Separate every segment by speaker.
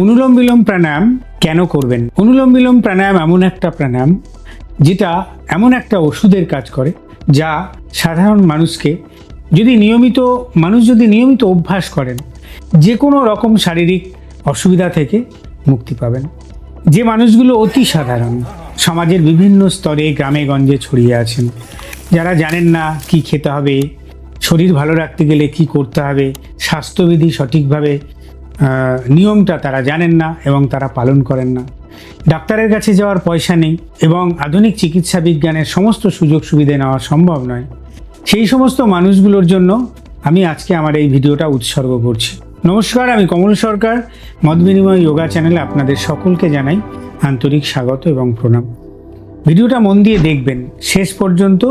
Speaker 1: অনুলোম বিলোম প্রাণায়াম কেন করবেন? অনুলোম বিলোম প্রাণায়াম এমন একটা প্রাণায়াম যেটা এমন একটা ওষুধের কাজ করে যা সাধারণ মানুষকে যদি নিয়মিত, মানুষ যদি নিয়মিত অভ্যাস করেন যে কোনো রকম শারীরিক অসুবিধা থেকে মুক্তি পাবেন। যে মানুষগুলো অতি সাধারণ, সমাজের বিভিন্ন স্তরে, গ্রামে, গঞ্জে ছড়িয়ে আছেন, যারা জানেন না কি খেতে হবে, শরীর ভালো রাখতে গেলে কি করতে হবে, স্বাস্থ্যবিধি সঠিকভাবে নিয়মটা তারা জানেন না এবং তারা পালন করেন না। ডাক্তারের কাছে যাওয়ার পয়সা নেই এবং আধুনিক চিকিৎসা বিজ্ঞানের সমস্ত সুযোগ সুবিধে নেওয়া সম্ভব নয়। সেই সমস্ত মানুষগুলোর জন্য আমি আজকে আমার এই ভিডিওটা উৎসর্গ করছি। নমস্কার, আমি কমল সরকার। মত বিনিময় যোগা চ্যানেলে আপনাদের সকলকে জানাই আন্তরিক স্বাগত এবং প্রণাম। ভিডিওটা মন দিয়ে দেখবেন। শেষ পর্যন্ত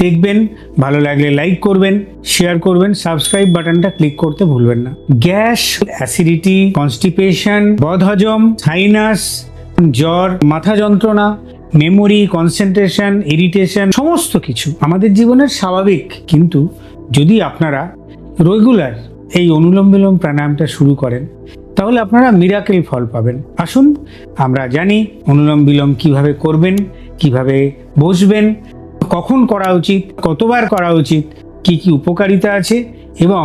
Speaker 1: দেখবেন, ভালো লাগলে লাইক করবেন শেয়ার করবেন সাবস্ক্রাইব বাটনটা ক্লিক করতে ভুলবেন না। গ্যাস অ্যাসিডিটি কনস্টিপেশন বদহজম সাইনাস জ্বর, মাথা যন্ত্রণা মেমোরি কনসেন্ট্রেশন ইরিটেশন সমস্ত কিছু আমাদের জীবনের স্বাভাবিক। কিন্তু যদি আপনারা রেগুলার এই অনুলোম বিলোম প্রাণায়ামটা শুরু করেন, তাহলে আপনারা মিরাকেল ফল পাবেন। আসুন, আমরা জানি অনুলোম বিলোম কীভাবে করবেন, কীভাবে বসবেন কখন করা উচিত, কতবার করা উচিত, কি কি উপকারিতা আছে এবং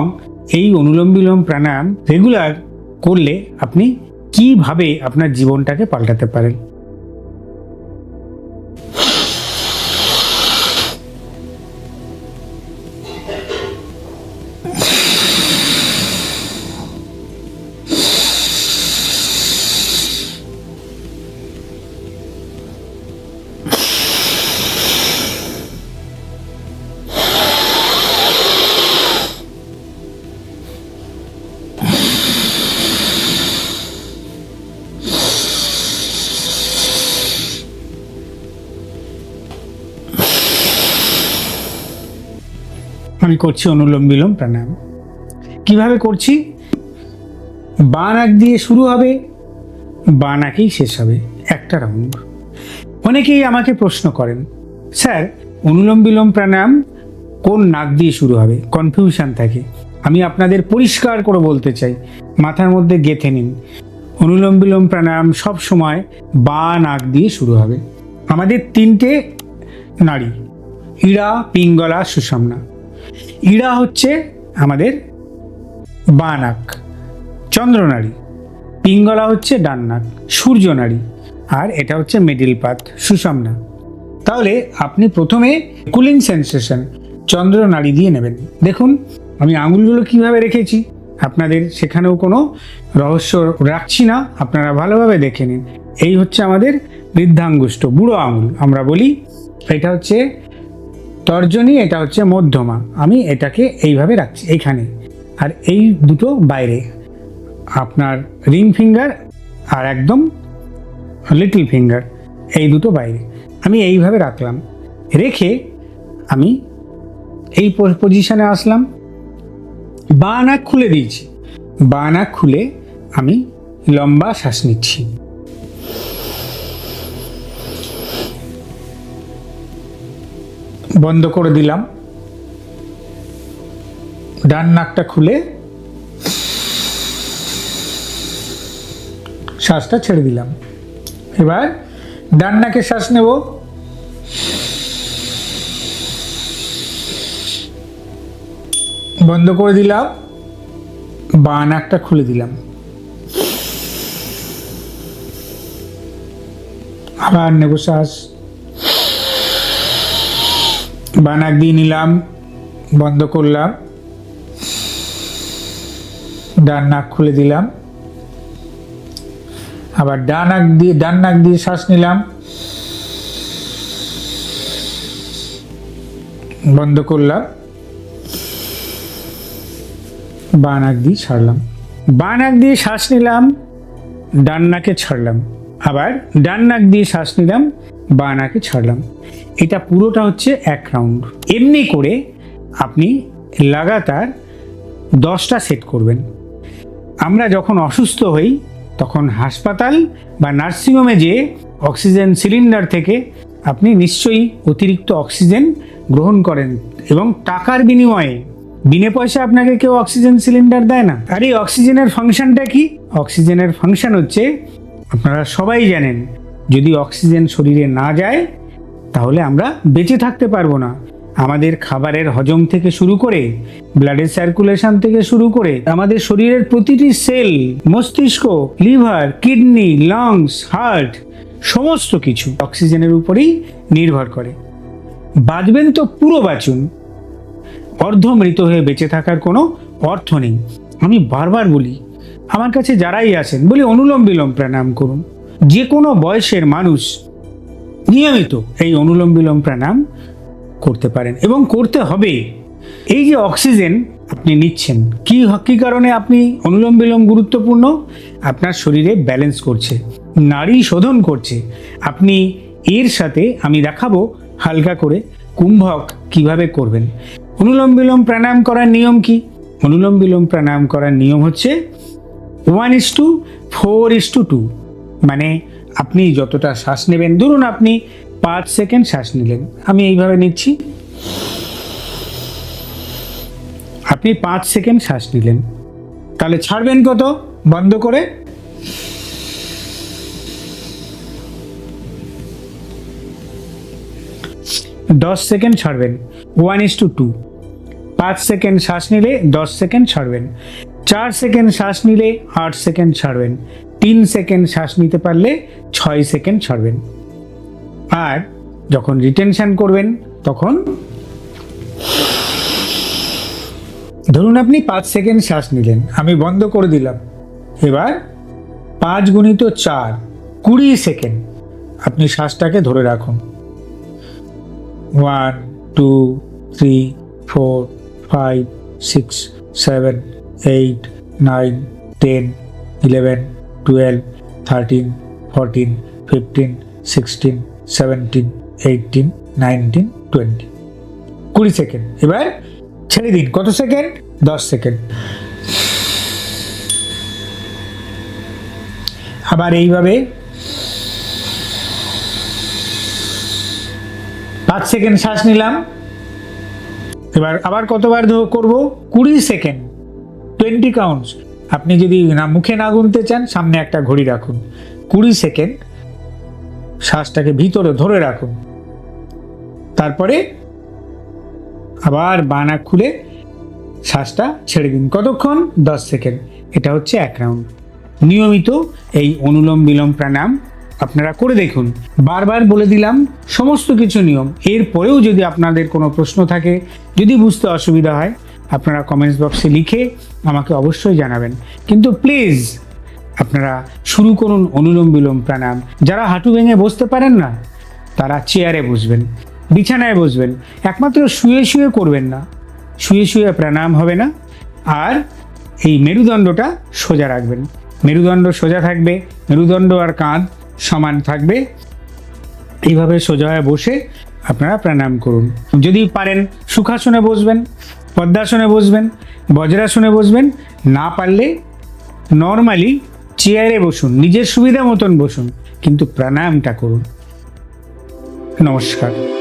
Speaker 1: এই অনুলোম বিলোম প্রাণায়াম রেগুলার করলে আপনি কীভাবে আপনার জীবনটাকে পাল্টাতে পারেন? আমি করছি অনুলোম বিলোম প্রাণায়াম। কীভাবে করছি? বা নাক দিয়ে শুরু হবে বা নাকেই শেষ হবে। একটা রাউন্ড অনেকেই আমাকে প্রশ্ন করেন, স্যার, অনুলোম বিলোম প্রাণায়াম কোন নাক দিয়ে শুরু হবে? কনফিউশন থাকে। আমি আপনাদের পরিষ্কার করে বলতে চাই, মাথার মধ্যে গেঁথে নিন। অনুলোম বিলোম প্রাণায়াম সব সময় বা নাক দিয়ে শুরু হবে। আমাদের তিনটে নাড়ি ইড়া পিঙ্গলা, সুষমনা। ইড়া হচ্ছে আমাদের বাঁ নাক চন্দ্রনাড়ি পিঙ্গলা হচ্ছে ডান নাক সূর্য নাড়ি আর এটা হচ্ছে মিডিল পাত সুষমনা। তাহলে আপনি প্রথমে কুলিং সেন্সেশন চন্দ্র নাড়ি দিয়ে নেবেন। দেখুন, আমি আঙুলগুলো কীভাবে রেখেছি, আপনাদের সেখানেও কোনো রহস্য রাখছি না, আপনারা ভালোভাবে দেখে নিন। এই হচ্ছে আমাদের বৃদ্ধাঙ্গুষ্ঠ, বুড়ো আঙুল, আমরা বলি। এটা হচ্ছে তর্জনী এটা হচ্ছে মধ্যমা। আমি এটাকে এইভাবে রাখছি, এইখানে। আর এই দুটো বাইরে। আপনার রিং ফিঙ্গার আর একদম লিটল ফিঙ্গার, এই দুটো বাইরে। আমি এইভাবে রাখলাম। রেখে আমি এই পজিশনে আসলাম। বা নাক খুলে দিয়েছি। বা নাক খুলে আমি লম্বা শ্বাস নিচ্ছি। বন্ধ করে দিলাম। ডান নাকটা খুলে শ্বাসটা ছেড়ে দিলাম। এবার ডান নাকে শ্বাস নেব। বন্ধ করে দিলাম। বা নাকটা খুলে দিলাম। আবার নেব শ্বাস। বানাক দিয়ে নিলাম, বন্ধ করলাম, ডান নাক খুলে দিলাম, আবার ডান নাক দিয়ে, ডান নাক দিয়ে শ্বাস নিলাম, বন্ধ করলাম, বা নাক দিয়ে ছাড়লাম, বা নাক দিয়ে শ্বাস নিলাম, ডান নাকে ছাড়লাম, আবার ডান নাক দিয়ে শ্বাস নিলাম বা নাকে ছাড়লাম। এটা পুরোটা হচ্ছে এক রাউন্ড। এমনি করে আপনি লাগাতার দশটা সেট করবেন। আমরা যখন অসুস্থ হই, তখন হাসপাতাল বা নার্সিংহোমে যেয়ে অক্সিজেন সিলিন্ডার থেকে আপনি নিশ্চয়ই অতিরিক্ত অক্সিজেন গ্রহণ করেন এবং টাকার বিনিময়ে। বিনে পয়সা আপনাকে কেউ অক্সিজেন সিলিন্ডার দেয় না। আর এই অক্সিজেনের ফাংশনটা কি? অক্সিজেনের ফাংশন হচ্ছে, আপনারা সবাই জানেন যদি অক্সিজেন শরীরে না যায়, তাহলে আমরা বেঁচে থাকতে পারব না। আমাদের খাবারের হজম থেকে শুরু করে ব্লাডের সার্কুলেশন থেকে শুরু করে, আমাদের শরীরের প্রতিটি সেল মস্তিষ্ক লিভার কিডনি লাংস হার্ট সমস্ত কিছু অক্সিজেনের উপরেই নির্ভর করে। বাঁচবেন তো পুরো বাঁচুন। অর্ধমৃত হয়ে বেঁচে থাকার কোনো অর্থ নেই। আমি বারবার বলি, আমার কাছে যারাই আসেন, বলি অনুলোম বিলোম প্রাণায়াম করুন। যে কোনো বয়সের মানুষ নিয়মিত এই অনুলোম বিলোম প্রাণায়াম করতে পারেন এবং করতে হবে। এই যে অক্সিজেন আপনি নিচ্ছেন, কি কি কারণে আপনি অনুলোম বিলোম গুরুত্বপূর্ণ? আপনার শরীরে ব্যালেন্স করছে নারী শোধন করছে। আপনি এর সাথে আমি দেখাবো হালকা করে কুম্ভক কীভাবে করবেন। অনুলোম বিলোম প্রাণায়াম করার নিয়ম কি? অনুলোম বিলোম প্রাণায়াম করার নিয়ম হচ্ছে one is to four is to two মানে আপনি যতটা শ্বাস নেবেন, ধরুন আপনি পাঁচ সেকেন্ড শ্বাস নিলেন, আমি এইভাবে নিচ্ছি। আপনি পাঁচ সেকেন্ড শ্বাস নিলেন, তাহলে ছাড়বেন কত? বন্ধ করে। দশ সেকেন্ড ছাড়বেন, ওয়ান ইস টু টু। পাঁচ সেকেন্ড শ্বাস নিলে দশ সেকেন্ড ছাড়বেন, চার সেকেন্ড শ্বাস নিলে আট সেকেন্ড ছাড়বেন তিন সেকেন্ড শ্বাস নিতে পারলে ছয় সেকেন্ড ছাড়বেন। আর যখন রিটেনশন করবেন, তখন ধরুন আপনি পাঁচ সেকেন্ড শ্বাস নিলেন, আমি বন্ধ করে দিলাম। এবার পাঁচ গুণিত চার, কুড়ি সেকেন্ড। আপনি শ্বাসটাকে ধরে রাখুন। One two three four five six seven eight nine ten eleven twelve thirteen fourteen fifteen sixteen seventeen eighteen nineteen twenty কুড়ি সেকেন্ড এবার ছেড়ে দিন। কত সেকেন্ড দশ সেকেন্ড আবার এইভাবে পাঁচ সেকেন্ড শ্বাস নিলাম। এবার আবার কতবার করব? কুড়ি সেকেন্ড টোয়েন্টি কাউন্টস আপনি যদি না মুখে না গুনতে চান, সামনে একটা ঘড়ি রাখুন। কুড়ি সেকেন্ড। শ্বাসটাকে ভিতরে ধরে রাখুন। তারপরে আবার বানা খুলে শ্বাসটা ছেড়ে দিন। কতক্ষণ? দশ সেকেন্ড। এটা হচ্ছে এক রাউন্ড। নিয়মিত এই অনুলোম বিলোম প্রাণায়াম আপনারা করে দেখুন। বারবার বলে দিলাম, সমস্ত কিছু নিয়ম। এরপরেও যদি আপনাদের কোনো প্রশ্ন থাকে, যদি বুঝতে অসুবিধা হয় আপনারা কমেন্টস বক্সে লিখে আমাকে অবশ্যই জানাবেন। কিন্তু প্লিজ আপনারা শুরু করুন অনুলোম বিলোম প্রাণায়াম। যারা হাঁটু ভেঙে বসতে পারেন না, তারা চেয়ারে বসবেন, বিছানায় বসবেন। একমাত্র শুয়ে শুয়ে করবেন না। শুয়ে শুয়ে প্রাণায়াম হবে না। আর এই মেরুদণ্ডটা সোজা রাখবেন। মেরুদণ্ড সোজা থাকবে, মেরুদণ্ড আর কাঁধ সমান থাকবে। এইভাবে সোজা হয়ে বসে আপনারা প্রাণায়াম করুন। যদি পারেন, সুখাসনে বসবেন। পদ্মাসনে বসবেন বজ্রাসনে বসবেন, না পারলে নর্মালি চেয়ারে বসুন, নিজের সুবিধা মতন বসুন, কিন্তু প্রাণায়ামটা করুন। নমস্কার।